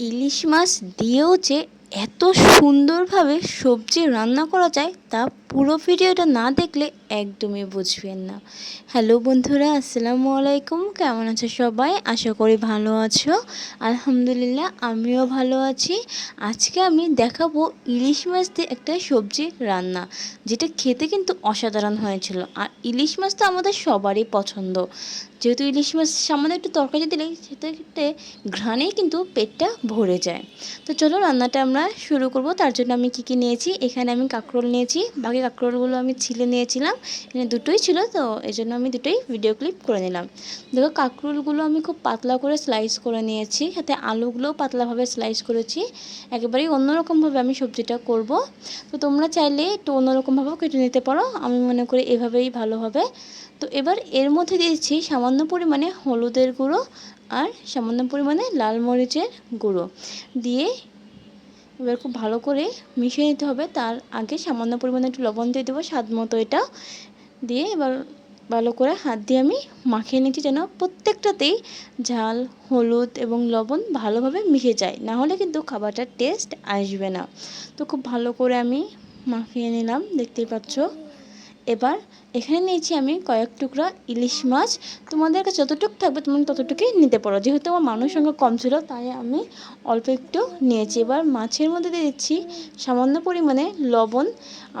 ইলিশ মাছ দিয়েও যে এত সুন্দরভাবে সবজি রান্না করা যায় তা পুরো ভিডিওটা না দেখলে একদমই বুঝবেন না। হ্যালো বন্ধুরা, আসসালামু আলাইকুম। কেমন আছো সবাই? আশা করি ভালো আছো। আলহামদুলিল্লাহ, আমিও ভালো আছি। আজকে আমি দেখাবো ইলিশ মাছ দিয়ে একটা সবজি রান্না, যেটা খেতে কিন্তু অসাধারণ হয়েছিল। আর ইলিশ মাছ তো আমাদের সবারই পছন্দ। যেহেতু ইলিশ মাছ সামান্য একটু তরকারি দিলেই সেটাতে ঘ্রাণেই কিন্তু পেটটা ভরে যায়। তো চলো রান্নাটা আমরা শুরু করব। তার জন্য আমি কী কী নিয়েছি? এখানে আমি কাঁকরোল নিয়েছি, বাকি কাঁকরোলগুলো আমি ছিলে নিয়েছিলাম এখানে দুটোই ছিল তো, এই জন্য আমি দুটোই ভিডিও ক্লিপ করে নিলাম। দেখো কাঁকরোলগুলো আমি খুব পাতলা করে স্লাইস করে নিয়েছি, সাথে আলুগুলোও পাতলাভাবে স্লাইস করেছি। একেবারেই অন্যরকমভাবে আমি সবজিটা করব। তো তোমরা চাইলে একটু অন্যরকমভাবেও কেটে নিতে পারো, আমি মনে করি এভাবেই ভালো হবে। তো এবার এর মধ্যে দিয়েছি সামান্য পরিমাণে হলুদের গুঁড়ো আর সামান্য পরিমাণে লাল মরিচের গুঁড়ো। দিয়ে এবার খুব ভালো করে মিশিয়ে নিতে হবে। তার আগে সামান্য পরিমাণে একটু লবণ দিয়ে দেবো, স্বাদ মতো এটা দিয়ে। এবার ভালো করে হাত দিয়ে আমি মাখিয়ে নিচ্ছি যেন প্রত্যেকটাতেই ঝাল, হলুদ এবং লবণ ভালোভাবে মিশে যায়। না হলে কিন্তু খাবারটার টেস্ট আসবে না। তো খুব ভালো করে আমি মাখিয়ে নিলাম, দেখতেই পাচ্ছ। এবার এখানে নিয়েছি আমি কয়েক টুকরা ইলিশ মাছ। তোমাদের কাছে যতটুকু থাকবে তুমি ততটুকুই নিতে পারো। যেহেতু আমার মানুষ সংখ্যা কম ছিল, তাই আমি অল্প একটু নিয়েছি। এবার মাছের মধ্যে দিয়ে দিচ্ছি সামান্য পরিমাণে লবণ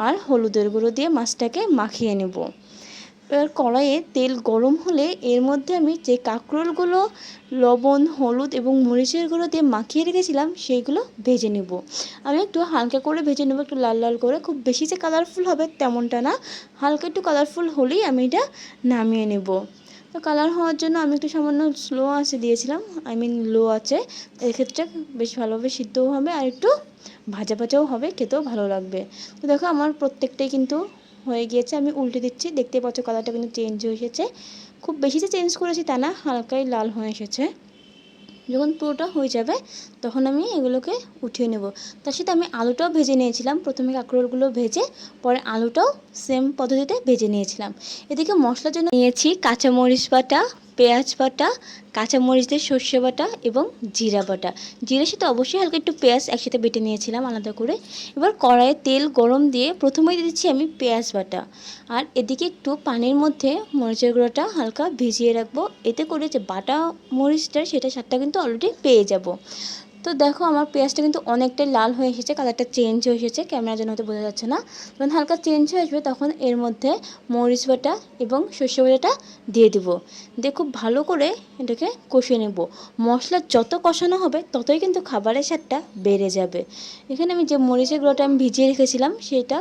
আর হলুদের গুঁড়ো দিয়ে মাছটাকে মাখিয়ে নেব। এবার কড়াইয়ে তেল গরম হলে এর মধ্যে আমি যে কাঁকরোলগুলো, লবণ, হলুদ এবং মরিচের গুঁড়ো দিয়ে মাখিয়ে রেখেছিলাম, সেইগুলো ভেজে নেব। আমি একটু হালকা করে ভেজে নেব, একটু লাল লাল করে। খুব বেশি যে কালারফুল হবে তেমনটা না। হালকা একটু কালারফুল হলেই আমি এটা নামিয়ে নেব। তো কালার হওয়ার জন্য আমি একটু সামান্য স্লো আছে দিয়েছিলাম আই মিন লো আছে এক্ষেত্রে বেশ ভালোভাবে সিদ্ধও হবে আর একটু ভাজা ভাজাও হবে, খেতেও ভালো লাগবে। তো দেখো আমার প্রত্যেকটাই কিন্তু হয়ে গিয়েছে। আমি উল্টে দিচ্ছি। দেখতে পাচ্ছ কালারটা কিন্তু চেঞ্জ হয়ে এসেছে। খুব বেশি যে চেঞ্জ করেছি তা না, হালকাই লাল হয়ে এসেছে। যখন পুরোটা হয়ে যাবে, তখন আমি এগুলোকে উঠিয়ে নেব। তার সাথে আমি আলুটাও ভেজে নিয়েছিলাম। প্রথমে কাঁকরোলগুলো ভেজে, পরে আলুটাও সেম পদ্ধতিতে ভেজে নিয়েছিলাম। এদিকে মশলার জন্য নিয়েছি কাঁচামরিচ বাটা পেঁয়াজ বাটা কাঁচামরিচ দিয়ে সর্ষে বাটা এবং জিরা বাটা। জিরার সাথে অবশ্যই হালকা একটু পেঁয়াজ একসাথে বেটে নিয়েছিলাম আলাদা করে। এবার কড়াইয়ে তেল গরম দিয়ে প্রথমেই দিচ্ছি আমি পেঁয়াজ বাটা। আর এদিকে একটু পানির মধ্যে মরিচের গুঁড়োটা হালকা ভিজিয়ে রাখব। এতে করে যে বাটা মরিচটা, সেটা স্বাদটা কিন্তু অলরেডি পেয়ে যাব। তো দেখো আমার পেঁয়াজটা কিন্তু অনেকটাই লাল হয়ে এসেছে, কালারটা চেঞ্জ হয়ে এসেছে ক্যামেরার জন্য হয়তো বোঝা যাচ্ছে না। যখন হালকা চেঞ্জ হয়ে আসবে তখন এর মধ্যে মরিচ বাটা এবং সর্ষে বাটাটা দিয়ে দেবো। দিয়ে খুব ভালো করে এটাকে কষিয়ে নেব। মশলা যত কষানো হবে ততই কিন্তু খাবারের স্বাদটা বেড়ে যাবে। এখানে আমি যে মরিচের গুঁড়োটা আমি ভিজিয়ে রেখেছিলাম, সেটা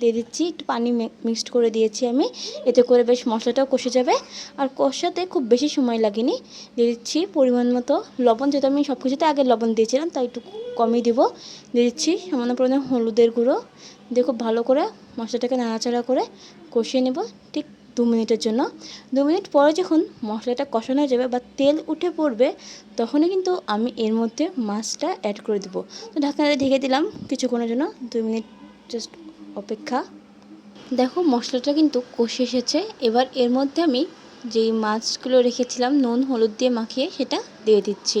দিয়ে দিচ্ছি, একটু পানি মিক্সড করে দিয়েছি আমি। এতে করে বেশ মশলাটাও কষে যাবে। আর কষাতে খুব বেশি সময় লাগেনি। দিয়ে দিচ্ছি পরিমাণ মতো লবণ, যেহেতু আমি সব কিছুতে আগে লবণ দিয়েছিলাম, তাই একটু কমই দিব। দিয়ে দিচ্ছি সামান্য পরিমাণে হলুদের গুঁড়ো। দিয়ে খুব ভালো করে মশলাটাকে নাড়াচাড়া করে কষিয়ে নেব ঠিক দু মিনিটের জন্য। দু মিনিট পরে যখন মশলাটা কষানো যাবে বা তেল উঠে পড়বে, তখনই কিন্তু আমি এর মধ্যে মাছটা অ্যাড করে দেবো। তো ঢাকনাটা ঢেকে দিলাম কিছুক্ষণের জন্য দুই মিনিট জাস্ট অপেক্ষা। দেখো, মশলাটা কিন্তু কষে এসেছে। এবার এর মধ্যে আমি যেই মাছগুলো রেখেছিলাম, নুন, হলুদ দিয়ে মাখিয়ে সেটা দিয়ে দিচ্ছি।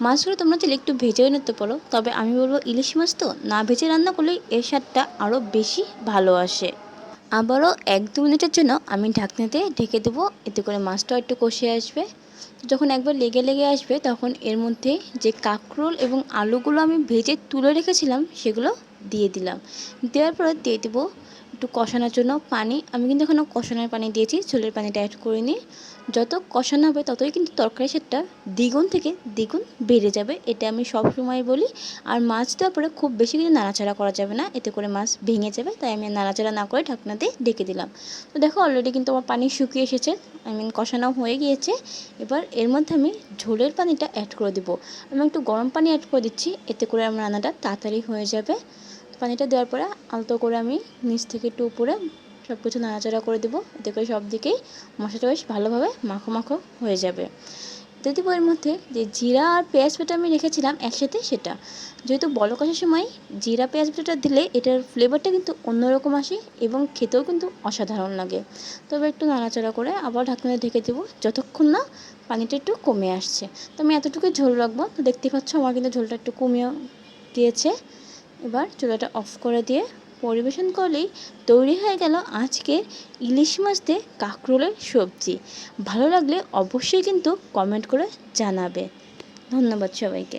মাছগুলো তোমরা চাইলে একটু ভেজেও নিতে পারো। তবে আমি বলব ইলিশ মাছ তো না ভেজে রান্না করলে এর স্বাদটা আরও বেশি ভালো আসে। আবারও এক দু মিনিটের জন্য আমি ঢাকনাতে ঢেকে দেবো। এতে করে মাছটাও একটু কষে আসবে। যখন একবার লেগে লেগে আসবে, তখন এর মধ্যে যে কাঁকরোল এবং আলুগুলো আমি ভেজে তুলে রেখেছিলাম, সেগুলো দিয়ে দিলাম। দেওয়ার পরে দিয়ে দেবো একটু কষানোর জন্য পানি। আমি কিন্তু এখানে কষানোর পানি দিয়েছি ঝোলের পানিটা অ্যাড করিনি। যত কষানো হবে ততই কিন্তু তরকারি সেটটা দ্বিগুণ থেকে দ্বিগুণ বেড়ে যাবে, এটা আমি সব সময় বলি। আর মাছ দেওয়ার পরে খুব বেশি কিন্তু নাড়াচাড়া করা যাবে না, এতে করে মাছ ভেঙে যাবে, তাই আমি নাড়াচাড়া না করে ঢাকনা দিয়ে ডেকে দিলাম। তো দেখো অলরেডি কিন্তু আমার পানি শুকিয়ে এসেছে আই মিন কষানো হয়ে গিয়েছে। এবার এর মধ্যে আমি ঝোলের পানিটা অ্যাড করে দেবো। আমি একটু গরম পানি অ্যাড করে দিচ্ছি, এতে করে আমার রান্নাটা তাড়াতাড়ি হয়ে যাবে। পানিটা দেওয়ার পরে আলতো করে আমি নিচ থেকে একটু উপরে সব কিছু নাড়াচাড়া করে দেবো। এতে করে সব দিকেই মশলাটা বেশ ভালোভাবে মাখো মাখো হয়ে যাবে। দিব এর মধ্যে যে জিরা আর পেঁয়াজ বাটা আমি রেখেছিলাম একসাথে সেটা। যেহেতু বলক আসার সময় জিরা, পেঁয়াজ বাটাটা দিলে এটার ফ্লেভারটা কিন্তু অন্যরকম আসে এবং খেতেও কিন্তু অসাধারণ লাগে। তবে একটু নাড়াচাড়া করে আবার ঢাকনা ঢেকে দেবো যতক্ষণ না পানিটা একটু কমে আসছে। তো আমি এতটুকু ঝোল রাখব। তো দেখতে পাচ্ছ আমার কিন্তু ঝোলটা একটু কমিয়ে দিয়েছে। এবার চুলাটা অফ করে দিয়ে পরিবেশন করলেই তৈরি হয়ে গেল আজকে ইলিশ মাছ দিয়ে কাঁকরোলের সবজি। ভালো লাগলে অবশ্যই কিন্তু কমেন্ট করে জানাবে। ধন্যবাদ সবাইকে।